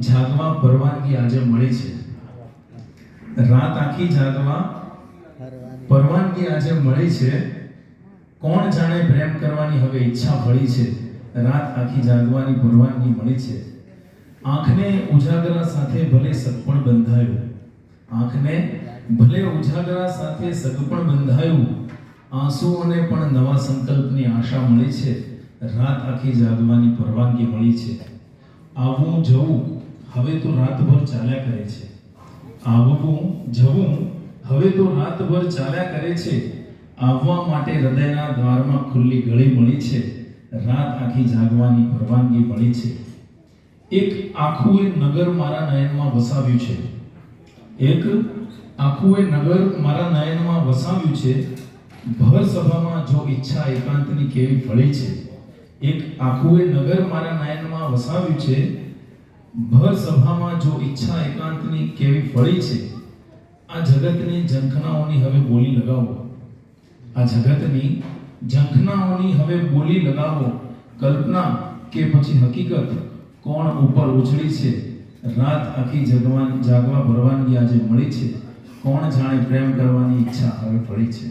જાગવા પરવાનગી આજે મળી છે. રાત આખી જાગવા પરવાનગી આજે મળી છે. કોણ જાણે પ્રેમ કરવાની હવે ઈચ્છા ફળી છે. રાત આખી જાગવાની પરવાનગી મળી છે. આંખને ઉજાગરા સાથે ભલે સગપણ બંધાયું. આંખને ભલે ઉજાગરા સાથે સગપણ બંધાયું. આંસુઓને પણ નવા સંકલ્પની આશા મળી છે. રાત આખી જાગવાની પરવાનગી મળી છે. આવું જવું હવે તો રાતભર ચાલ્યા કરે છે. આવવું, જવું, હવે તો રાતભર ચાલ્યા કરે છે. આવવા માટે હૃદયના દ્વારમાં ખુલ્લી ગળી મળી છે. રાત આખી જાગવાની પરવાનગી મળી છે. એક આખું એ નગર મારા નયનમાં વસાવ્યું છે. એક આખું એ નગર મારા નયનમાં વસાવ્યું છે. ભર સભામાં જો ઈચ્છા એકાંતની કેવી ફળી છે? એક આખું એ નગર મારા નયનમાં વસાવ્યું છે. ભર સભામાં જો ઈચ્છા એકાંતની કેવી ફળી છે, આ જગતની ઝંખનાઓની હવે બોલી લગાવો. આ જગતની ઝંખનાઓની હવે બોલી લગાવો. કલ્પના કે પછી હકીકત કોણ ઉપર ઉછળી છે, રાત આખી જગવાન જાગવા ભરવાનગી આજે મળી છે, કોણ જાણે પ્રેમ કરવાની ઈચ્છા હવે ફળી છે.